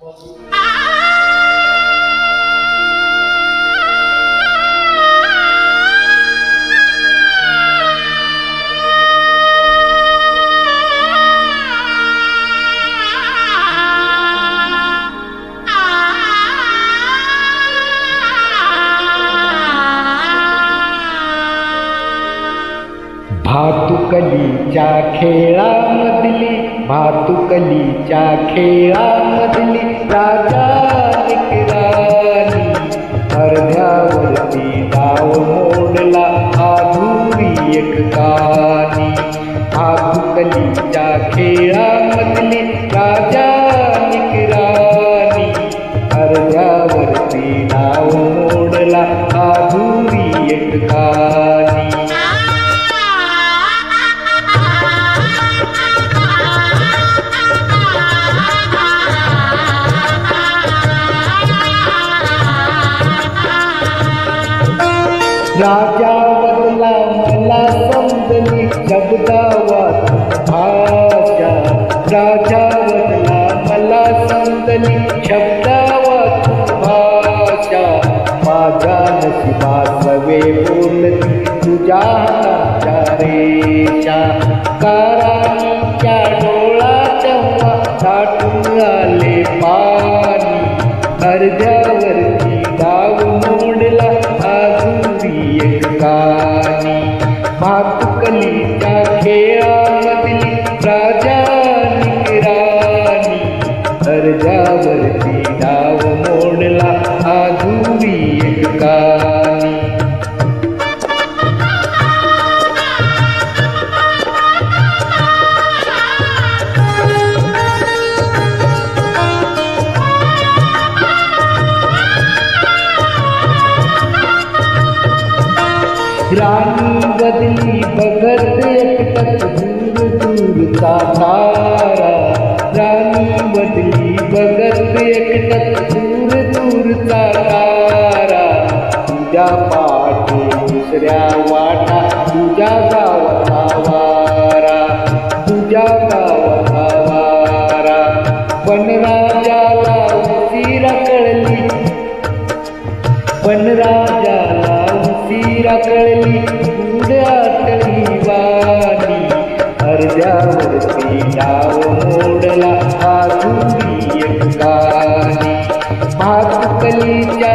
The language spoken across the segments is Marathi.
啊。भातुकलीच्या खेळामधली भातुकलीच्या खेळामधली राजा राणी. अर्ध्यावरती डाव मोडला आधुरी एक कानी. भातुकलीच्या खेळामधली राजा राजा बदला मला समजली शब्दावात भाषा राजा बदला मला समजली शब्दावात भाषा माझ्या नशिबा सवे बोलती तुझ्या हाताच्या रेषा काराच्या डोळा तेव्हा साठून आले पा रानी बदली बघत एकटक दूर का तारा रानी बदली बघत एकटक दूर दूर का तारा तुझ्या पाठी दुसऱ्या वाटा तुझ्या गावाचा वारा. तुझ्या उड्यातली वाणी अर्ध्यावरती डाव मोडला आधुरी एक भातकलीच्या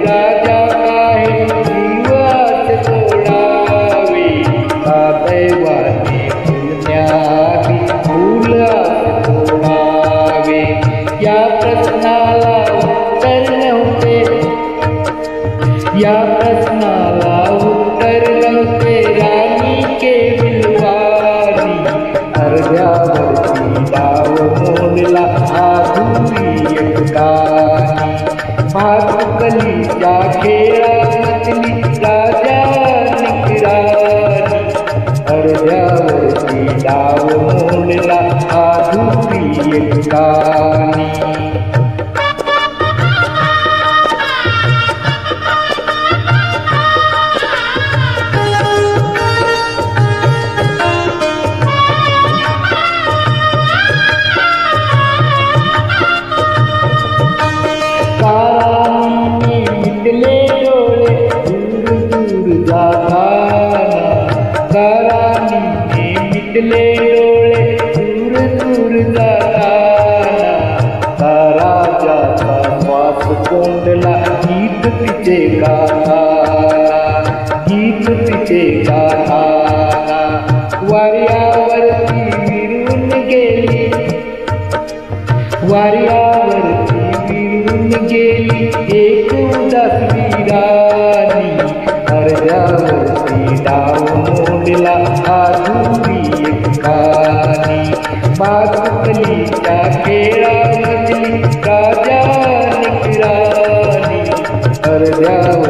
Krishna मिटले डोळे दूर दूर जाताना का राजाचा श्वास कोंडला गीत तिचे गाताना गीत तिचे गाताना वाऱ्यावरती विरून गेली. वाऱ्यावरती एक उदास वीरानी अर्ध्यावरती डाव मोडला. मातुकलीच्या खेळामधली राजा निकरानी अर्ध्या